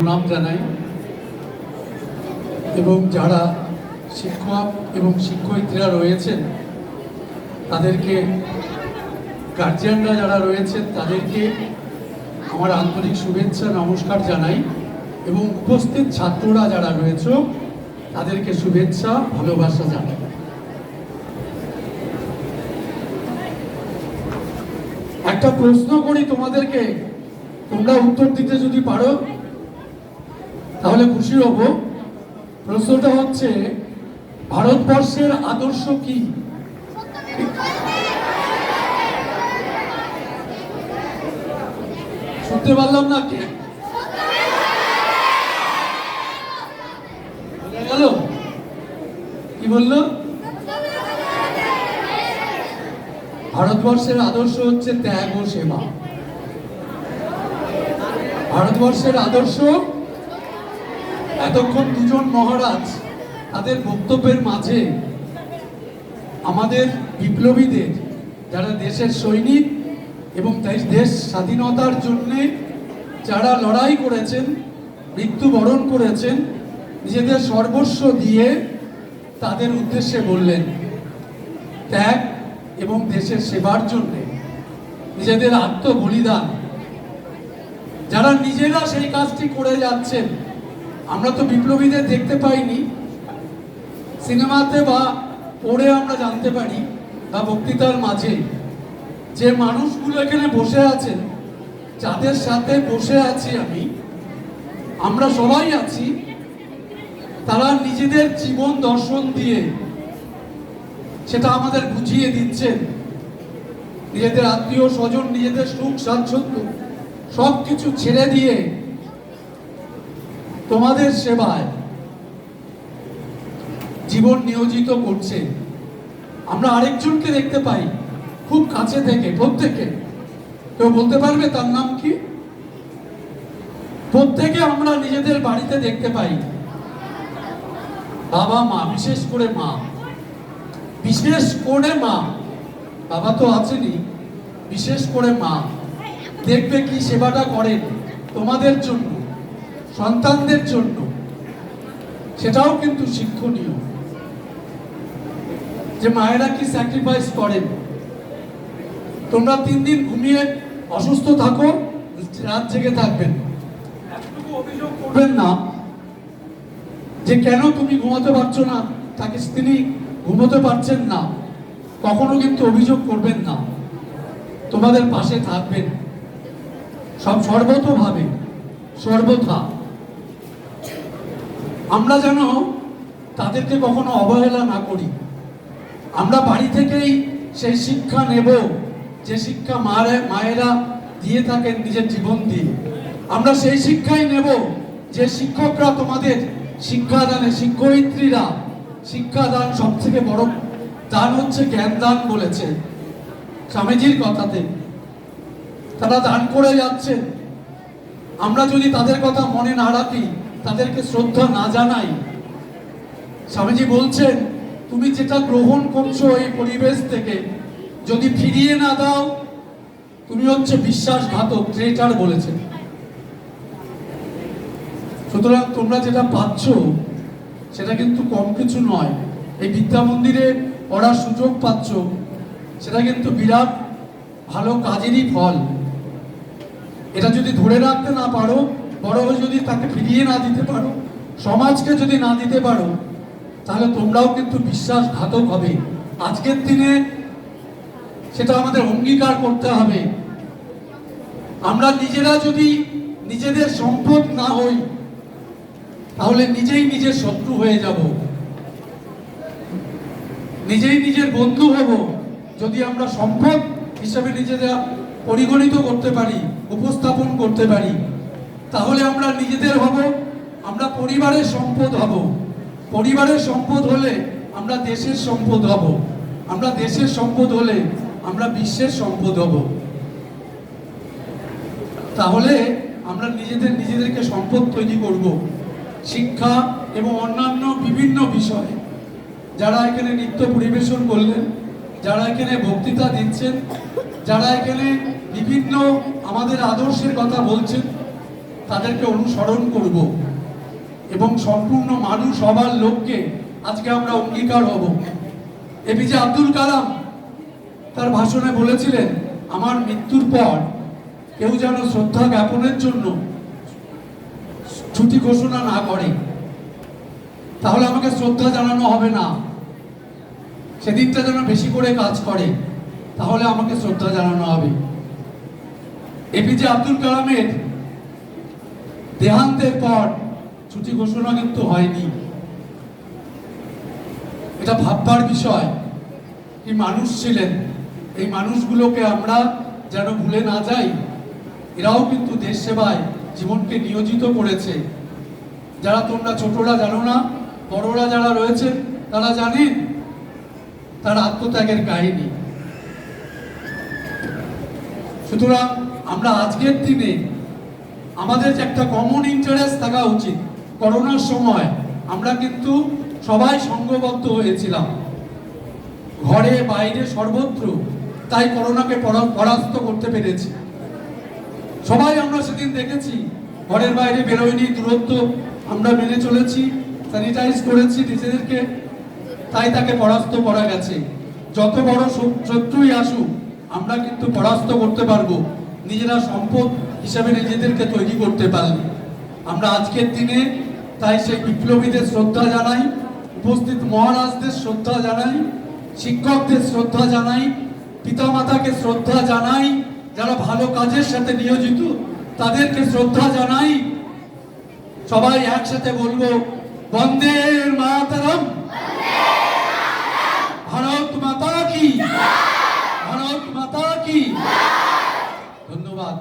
প্রণাম জানাই। এবং যারা শিক্ষক এবং শিক্ষয়িত্রীরা রয়েছেন, তাদেরকে গার্জিয়ানরা যারা রয়েছেন, তাদেরকে আমার আন্তরিক শুভেচ্ছা, নমস্কার জানাই। এবং উপস্থিত ছাত্ররা যারা রয়েছে, তাদেরকে শুভেচ্ছা, ভালোবাসা জানাই। একটা প্রশ্ন করি তোমাদেরকে। তোমরা উত্তর দিতে যদি পারো। তাহলে খুশি হব। প্রশ্নটা হচ্ছে, ভারতবর্ষের আদর্শ কি? শুনতে পারলাম না কে? গেল কি বলল? ভারতবর্ষের আদর্শ হচ্ছে ত্যাগ ও সেবা। ভারতবর্ষের আদর্শ এতক্ষণ দুজন মহারাজ তাদের বক্তব্যের মাঝে আমাদের বিপ্লবীদের, যারা দেশের সৈনিক এবং দেশ- স্বাধীনতার জন্যে যারা লড়াই করেছেন, মৃত্যুবরণ করেছেন, নিজেদের সর্বস্ব দিয়ে তাদের উদ্দেশ্যে বললেন, ত্যাগ এবং দেশের সেবার জন্য নিজেদের আত্মবলিদান। যারা নিজেরা সেই কাজটি করে যাচ্ছেন আমরা তো বিপ্লবীদের দেখতে পাইনি। সিনেমাতে বা পড়ে আমরা জানতে পারি বা বক্তৃতার মাঝে যে মানুষগুলো এখানে বসে আছেন, যাদের সাথে বসে আছি আমি, আমরা সবাই আছি, তারা নিজেদের জীবন দর্শন দিয়ে সেটা আমাদের বুঝিয়ে দিচ্ছেন। নিজেদের আত্মীয় স্বজন, নিজেদের সুখ স্বাচ্ছন্দ্য সব কিছু ছেড়ে দিয়ে তোমাদের সেবায় জীবন নিয়োজিত করছে। আমরা আরেকজনকে দেখতে পাই, খুব কাছে থেকে প্রত্যেকে কেউ বলতে পারবে তার নাম কি? প্রত্যেকে আমরা নিজেদের বাড়িতে দেখতে পাই। বাবা মা, বিশেষ করে মা। বিশেষ করে মা। বাবা তো আছেনই। বিশেষ করে মা। দেখবে কি সেবাটা করেন তোমাদের জন্য। সন্তানদের জন্য। সেটাও কিন্তু শিক্ষণীয়। যে মায়েরা কি স্যাক্রিফাইস করেন? তোমরা তিন দিন ঘুমিয়ে অসুস্থ থাকো, রাত জেগে থাকবেন। অভিযোগ করবেন না যে কেন তুমি ঘুমাতে পারছ না? তাকে তিনি ঘুমোতে পারছেন না। কখনো কিন্তু অভিযোগ করবেন না। তোমাদের পাশে থাকবেন। সব সর্বতভাবে, সর্বথা। আমরা যেন তাদেরকে কখনো অবহেলা না করি। আমরা বাড়ি থেকেই সেই শিক্ষা নেব, যে শিক্ষা মারে, মায়েরা দিয়ে থাকেন নিজের জীবন দিয়ে। আমরা সেই শিক্ষাই নেব, যে শিক্ষকরা তোমাদের শিক্ষাদানে, শিক্ষয়িত্রীরা, শিক্ষাদান সব থেকে বড় দান হচ্ছে জ্ঞান দান বলেছে। স্বামীজির কথাতে। তারা দান করে যাচ্ছেন। আমরা যদি তাদের কথা মনে না রাখি তাদেরকে শ্রদ্ধা না জানাই, স্বামীজি বলছেন, তুমি যেটা গ্রহণ করছ এই পরিবেশ থেকে, যদি ফিরিয়ে না দাও, তুমি হচ্ছে বিশ্বাসঘাতক ট্রেটার বলেছেন সুতরাং তোমরা যেটা পাচ্ছ, সেটা কিন্তু কম কিছু নয়। এই বিদ্যা মন্দিরে পড়ার সুযোগ পাচ্ছ, সেটা কিন্তু বিরাট ভালো কাজেরই ফল। এটা যদি ধরে রাখতে না পারো বড় হয়ে যদি তাকে ফিরিয়ে না দিতে পারো, সমাজকে যদি না দিতে পারো, তাহলে তোমরাও কিন্তু বিশ্বাসঘাতক হবে। আজকের দিনে সেটা আমাদের অঙ্গীকার করতে হবে। আমরা নিজেরা যদি নিজেদের সম্পদ না হই, তাহলে নিজেই নিজের শত্রু হয়ে যাব। নিজেই নিজের বন্ধু হব, যদি আমরা সম্পদ হিসেবে নিজেরা পরিগণিত করতে পারি, উপস্থাপন করতে পারি। তাহলে আমরা নিজেদের হব, আমরা পরিবারের সম্পদ হব। পরিবারের সম্পদ হলে আমরা দেশের সম্পদ হব। আমরা দেশের সম্পদ হলে আমরা বিশ্বের সম্পদ হব। তাহলে আমরা নিজেদের, নিজেদেরকে সম্পদ তৈরি করব। শিক্ষা এবং অন্যান্য বিভিন্ন বিষয়ে। যারা এখানে নৃত্য পরিবেশন করলেন, যারা এখানে বক্তৃতা দিচ্ছেন, যারা এখানে বিভিন্ন আমাদের আদর্শের কথা বলছেন তাদেরকে অনুসরণ করব এবং সম্পূর্ণ মানুষ সবার লোককে আজকে আমরা অঙ্গীকার হব। এপিজে আব্দুল কালাম তার ভাষণে বলেছিলেন, আমার মৃত্যুর পর কেউ যেন শ্রদ্ধা জ্ঞাপনের জন্য ছুটি ঘোষণা না করে। তাহলে আমাকে শ্রদ্ধা জানানো হবে না। সেদিকটা যেন বেশি করে কাজ করে, তাহলে আমাকে শ্রদ্ধা জানানো হবে। এপিজে আব্দুল কালামের দেহান্তের পর ছুটি ঘোষণা কিন্তু হয়নি। এটা ভাববার বিষয় কি মানুষ ছিলেন। এই মানুষগুলোকে আমরা যেন ভুলে না যাই, এরাও কিন্তু দেশ সেবায় জীবনকে নিয়োজিত করেছে। যারা তোমরা ছোটরা জানো না, বড়রা যারা রয়েছে, তারা জানেন তার আত্মত্যাগের কাহিনী। সুতরাং আমরা আজকের দিনে আমাদের একটা কমন ইন্টারেস্ট থাকা উচিত। করোনার সময় আমরা কিন্তু সবাই সংঘবদ্ধ হয়েছিলাম। ঘরে বাইরে সর্বত্র, তাই করোনাকে পরা- পরাস্ত করতে পেরেছি। সবাই আমরা সেদিন দেখেছি, ঘরের বাইরে বেরোয়নি, দূরত্ব আমরা মেনে চলেছি স্যানিটাইজ করেছি নিজেদেরকে, তাই তাকে পরাস্ত করা গেছে। যত বড় শত্রুই আসুক, আমরা কিন্তু পরাস্ত করতে পারব। নিজেরা সম্পদ হিসাবে নিজেদেরকে তৈরি করতে পারলে আমরা আজকের দিনে তাই সেই বিপ্লবীদের শ্রদ্ধা জানাই, উপস্থিত মহারাজদের শ্রদ্ধা জানাই, শিক্ষকদের শ্রদ্ধা জানাই, পিতামাতাকে শ্রদ্ধা জানাই, যারা ভালো কাজের সাথে নিয়োজিত, তাদেরকে শ্রদ্ধা জানাই। সবাই একসাথে বলব, বন্দে মাতারম। ভারত মাতা কি? ভারত মাতা কি? ধন্যবাদ।